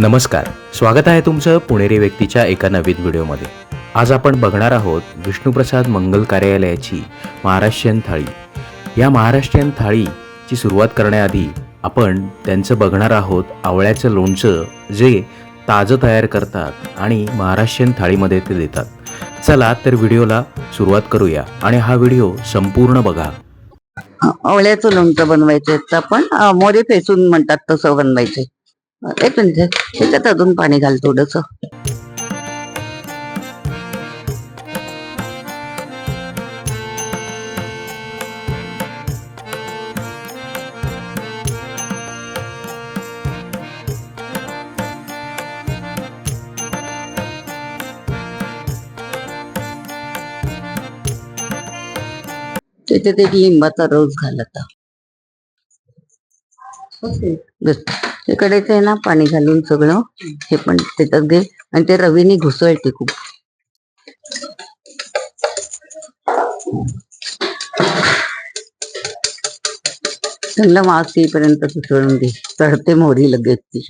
नमस्कार. स्वागत आहे तुमचं पुणेरी व्यक्तीच्या एका नवीन व्हिडिओमध्ये. आज आपण बघणार आहोत विष्णुप्रसाद मंगल कार्यालयाची महाराष्ट्रीयन थाळी. या महाराष्ट्रीयन थाळीची सुरुवात करण्याआधी आपण त्यांचं बघणार आहोत आवळ्याचं लोणचं जे ताजं तयार करतात आणि महाराष्ट्रीयन थाळीमध्ये ते देतात. चला तर व्हिडिओला सुरुवात करूया आणि हा व्हिडिओ संपूर्ण बघा. आवळ्याचं लोणचं बनवायचं तर आपण मोरे फेसून म्हणतात तसं बनवायचं एक मिनिट त्याच्यात अजून पाणी घाल थोडस? त्याच्यात एक लिंबाचा रोज घाल इकडे ते आहे ना पाणी घालून सगळं हे पण त्याच्यात घे. आणि ते रवीने घुसळते खूप चांगला मास येईपर्यंत घुसळून घे चढते मोरी लगेच ती.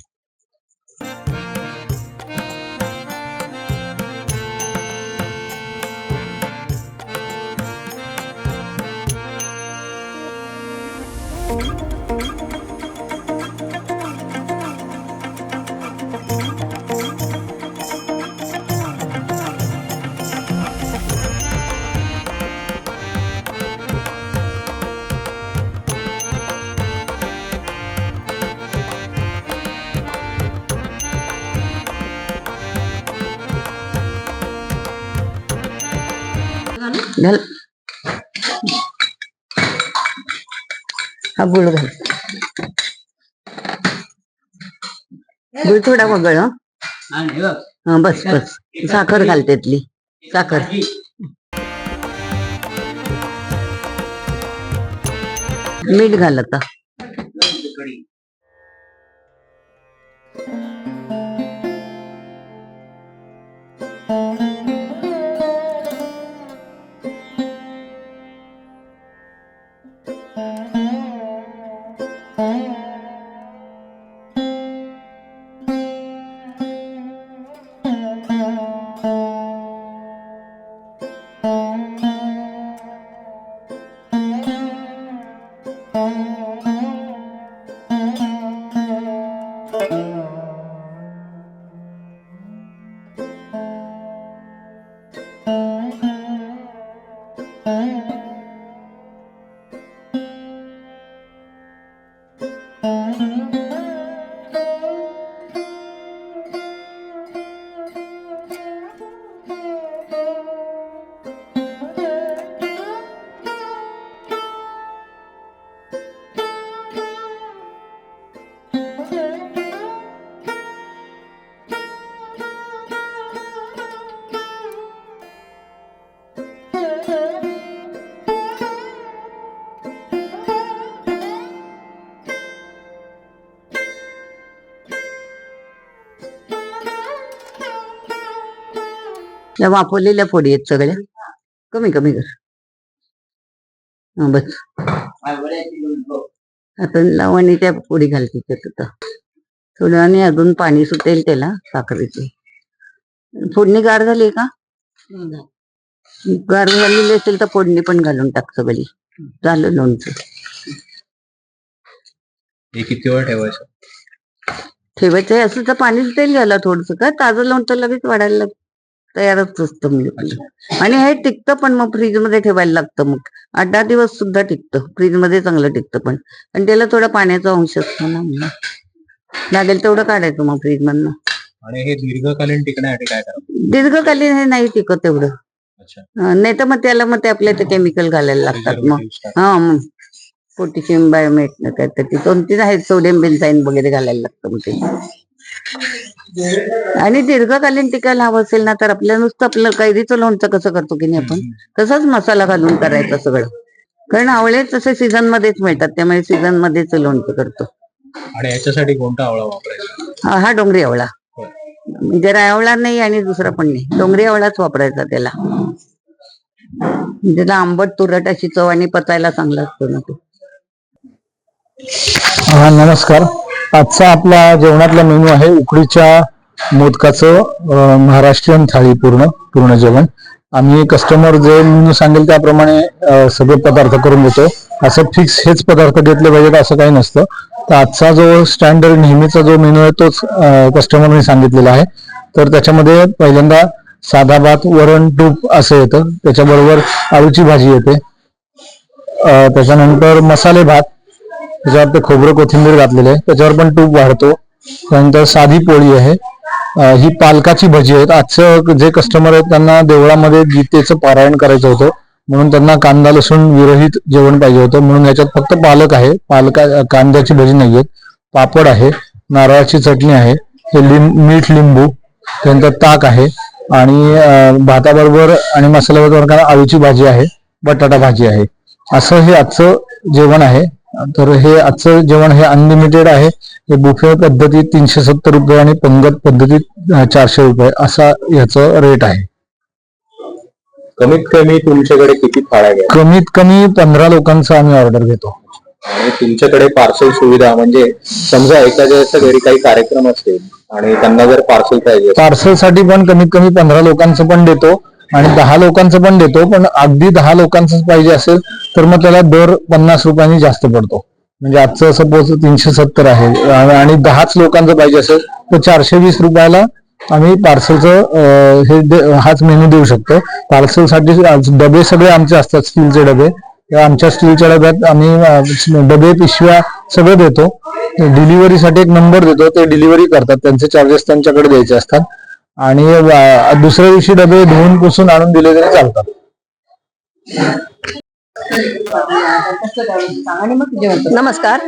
घाल. हा गुळ घाल. गुळ थोडा वगळ हा. बस बस. साखर घाल त्यातली. साखर. मीठ घाल आता. या वापरलेल्या फोडी आहेत सगळ्या. कमी कमी कर. बस. आता लवणीच्या फोडी घालते त्यात थोड्या वेळाने अजून पाणी सुटेल त्याला साखरेचे. फोडणी गार झाली का? गार झालेली असेल तर फोडणी पण घालून टाक सगळी. झालं लोणचं. हे किती वेळ ठेवायचं? ठेवायचं आहे असं तर पाणी सुटेल घाला थोडस. का ताजं लोणचं लगेच वाढायला लाग- तयारच असतं म्हणजे आणि हे टिकतं पण मग फ्रीजमध्ये ठेवायला लागतं मग. आठ दहा दिवस सुद्धा टिकतं. फ्रीजमध्ये चांगलं टिकतं पण. आणि त्याला थोडा पाण्याचा अंश असतो ना. लागेल तेवढं काढायचं मग फ्रीज मधनं आणि हे दीर्घकालीन टिकण्यासाठी काय करावं? दीर्घकालीन हे नाही टिकत अं, नाही तर मग त्याला मग ते आपल्या ते केमिकल घालायला लागतात मग. हा मग. पोटॅशियम बायोमेट न काय तर ती दोन तीन आहेत सोडियम बेन्झाईन वगैरे घालायला लागतं मग ते. आणि दीर्घकालीन टिकायला हवं असेल ना तर आपल्या नुसतं आपलं कैरीचं लोणचं कसं करतो की नाही आपण? तसाच मसाला घालून करायचा सगळं. कारण आवळे तसे सीझन मध्येच मिळतात त्यामुळे सीझन मध्येच लोणचं करतो. आणि याच्यासाठी कोणता आवळा वापरायचा? हा हा डोंगरी आवळा. होय. म्हणजे रायवळा नाही आणि दुसरा पण नाही. डोंगरी आवळाच वापरायचा त्याला. त्याला आंबट तुरट अशी चव आणि पचायला चांगला असतो ना तो. हा नमस्कार. आजचा आपला जेवणातला मेनू आहे उकडीच्या मोदकाचं महाराष्ट्रीयन थाळी पूर्ण पूर्ण जेवण. आम्ही कस्टमर जे मेनू सांगेल त्याप्रमाणे सगळे पदार्थ करून देतो असं फिक्स हेच पदार्थ घेतले पाहिजेत असं काही नसतं. तर आजचा जो स्टँडर्ड नेहमीचा जो मेनू आहे तोच कस्टमरने सांगितलेला आहे. तर त्याच्यामध्ये पहिल्यांदा साधा भात वरण तूप असं येतं. त्याच्याबरोबर आळूची भाजी येते. त्याच्यानंतर मसाले भात त्याच्यावर ते खोबरं कोथिंबीर घातलेलं आहे. त्याच्यावर पण तूप वाढतो. त्यानंतर साधी पोळी आहे. ही पालकाची भजी आहेत. आजचं जे कस्टमर आहेत त्यांना देवळामध्ये गीतेचं पारायण करायचं होतं. म्हणून त्यांना कांदा लसूण विरहित जेवण पाहिजे होतं. म्हणून याच्यात फक्त पालक आहे. पालका कांद्याची भजी नाही आहेत. पापड आहे. नारळाची चटणी आहे. हे लिंब मीठ लिंबू त्यानंतर ताक आहे. आणि भाताबरोबर आणि मसाल्याबरोबर आळूची भाजी आहे. बटाटा भाजी आहे. असं हे आजचं जेवण आहे. तर हे आजचं जेवण हे अनलिमिटेड आहे. हे बुफे पद्धतीत तीनशे सत्तर रुपये आणि पंगत पद्धतीत चारशे रुपये असा याचं रेट आहे. कमीत कमी तुमच्याकडे किती थाळ्या घ्या? कमीत कमी पंधरा लोकांचं आम्ही ऑर्डर घेतो. आणि तुमच्याकडे पार्सल सुविधा म्हणजे समजा एखाद्या घरी काही कार्यक्रम असतील आणि त्यांना जर पार्सल पाहिजे पार्सलसाठी पण कमीत कमी पंधरा लोकांचं पण देतो. आणि दहा लोकांचं पण देतो पण अगदी दहा लोकांचं पाहिजे असेल तर मग त्याला दर पन्नास रुपयांनी जास्त पडतो. म्हणजे आजचं सपोज तीनशे सत्तर आहे आणि- दहाच लोकांचं पाहिजे असेल तर चारशे वीस रुपयाला आम्ही पार्सलचं हे हाच मेनू देऊ शकतो. पार्सलसाठी डबे सगळे आमचे असतात स्टीलचे डबे. आमच्या स्टीलच्या डब्यात आम्ही डबे पिशव्या सगळं देतो. डिलिव्हरीसाठी एक नंबर देतो ते डिलिव्हरी करतात. त्यांचे चार्जेस त्यांच्याकडे द्यायचे असतात. आणि दुसऱ्या दिवशी डबे धुवून पुसून आणून दिले तरी चालतात. नमस्कार.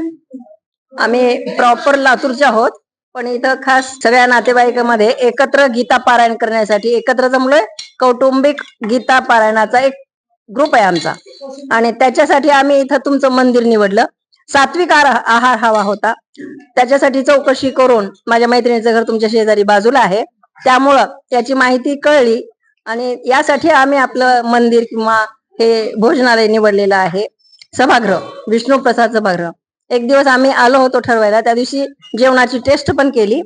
आम्ही प्रॉपर लातूरचे आहोत पण इथं खास सगळ्या नातेवाईकामध्ये एकत्र गीता पारायण करण्यासाठी एकत्र जमलोय. कौटुंबिक गीता पारायणाचा एक ग्रुप आहे आमचा. आणि त्याच्यासाठी आम्ही इथं तुमचं मंदिर निवडलं. सात्विक आहार हवा होता. त्याच्यासाठी चौकशी करून माझ्या मैत्रिणीचं घर तुमच्या शेजारी बाजूला आहे. त्यामुळं त्याची माहिती कळली. आणि यासाठी आम्ही आपलं मंदिर किंवा हे भोजनालय निवडलेलं आहे. सभागृह विष्णू प्रसाद सभागृह. एक दिवस आम्ही आलो होतो ठरवायला. त्या दिवशी जेवणाची टेस्ट पण केली.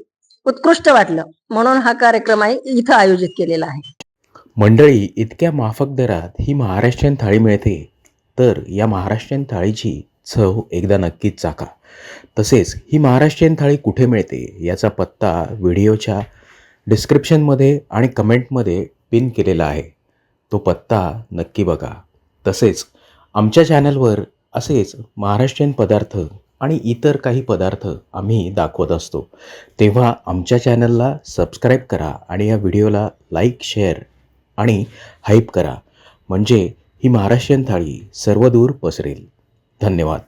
उत्कृष्ट वाटलं. म्हणून हा कार्यक्रम आहे इथं आयोजित केलेला आहे. मंडळी इतक्या माफक दरात ही महाराष्ट्रीयन थाळी मिळते तर या महाराष्ट्रीयन थाळीची चव एकदा नक्कीच चाका तसेच ही महाराष्ट्रीयन थाळी कुठे मिळते याचा पत्ता व्हिडिओच्या डिस्क्रिप्शनमध्ये आणि कमेंटमध्ये पिन केलेला आहे. तो पत्ता नक्की बघा. तसेच आमच्या चॅनलवर असेच महाराष्ट्रीयन पदार्थ आणि इतर काही पदार्थ आम्ही दाखवत असतो. तेव्हा आमच्या चॅनलला सबस्क्राईब करा आणि या व्हिडिओला लाईक शेअर आणि हाईप करा. म्हणजे ही महाराष्ट्रीयन थाळी सर्वदूर पसरेल. धन्यवाद.